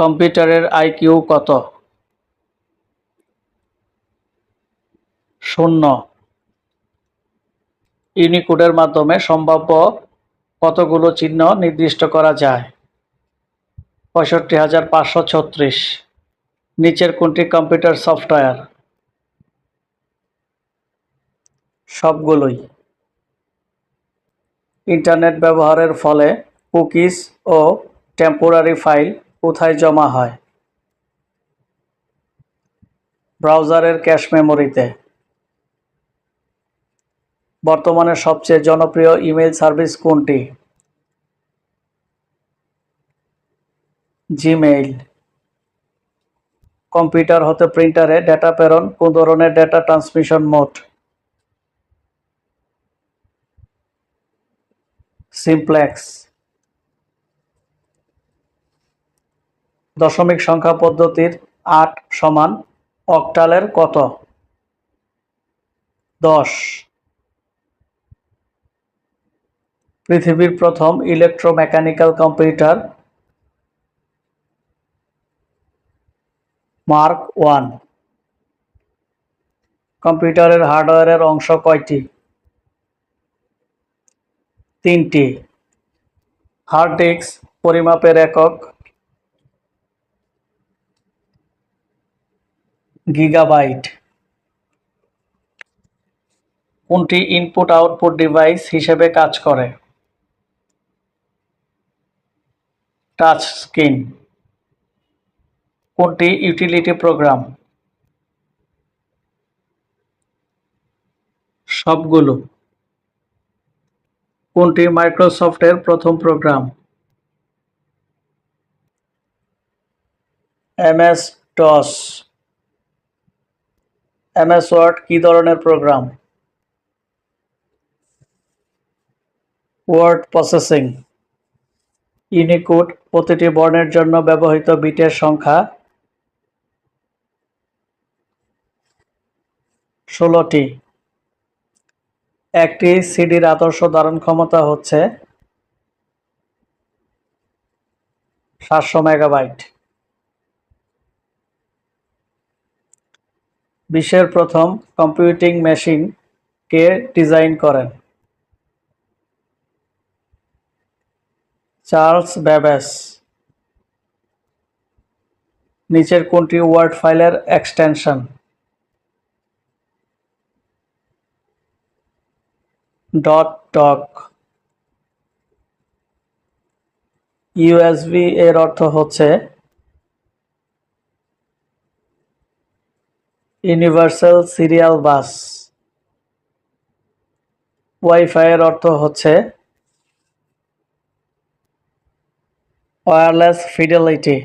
কম্পিউটারের আইকিউ কত? শূন্য। ইউনিকোডের মাধ্যমে সম্ভাব্য কতগুলো চিহ্ন নির্দিষ্ট করা যায়? পঁয়ষট্টি হাজার পাঁচশো ছত্রিশ। নিচের কোনটি কম্পিউটার সফটওয়্যার? সবগুলোই। ইন্টারনেট ব্যবহারের ফলে কুকিজ ও টেম্পোরারি ফাইল কোথায় জমা হয়? ব্রাউজারের ক্যাশ মেমোরিতে। বর্তমানে সবচেয়ে জনপ্রিয় ইমেল সার্ভিস কোনটি? জিমেইল। কম্পিউটার হতে প্রিন্টারে ডেটা প্রেরণ, কোন ধরনের ডেটা ট্রান্সমিশন মোড? সিমপ্লেক্স। দশমিক সংখ্যা পদ্ধতির আট সমান অক্টালের কত? দশ। পৃথিবীর প্রথম ইলেকট্রোমেকানিক্যাল কম্পিউটার মার্ক ওয়ান কম্পিউটারের হার্ডওয়্যারের অংশ কয়টি? তিনটি। হার্ড ডিস্ক পরিমাপের একক গিগাবাইট। কোনটি ইনপুট আউটপুট ডিভাইস হিসেবে কাজ করে? টাচ স্ক্রিন কোনটি ইউটিলিটি প্রোগ্রাম সবগুলো। কোনটি মাইক্রোসফটের প্রথম program MS DOS MS Word কি ধরনের প্রোগ্রাম? Word processing. ইউনিকোড প্রতিটি বর্ণের জন্য ব্যবহৃত বিটের সংখ্যা ষোলোটি। একটি সিডির আদর্শ ধারণ ক্ষমতা হচ্ছে সাতশো মেগাবাইট। বিশ্বের প্রথম কম্পিউটিং মেশিন কে ডিজাইন করেন। চার্লস ব্যাবেস নিচের কোনটি ওয়ার্ড ফাইলের এক্সটেনশন ডট ডক। ইউএসবি এর অর্থ হচ্ছে ইউনিভার্সাল সিরিয়াল বাস। ওয়াইফাইয়ের অর্থ হচ্ছে ওয়ারলেস ফিডেলিটি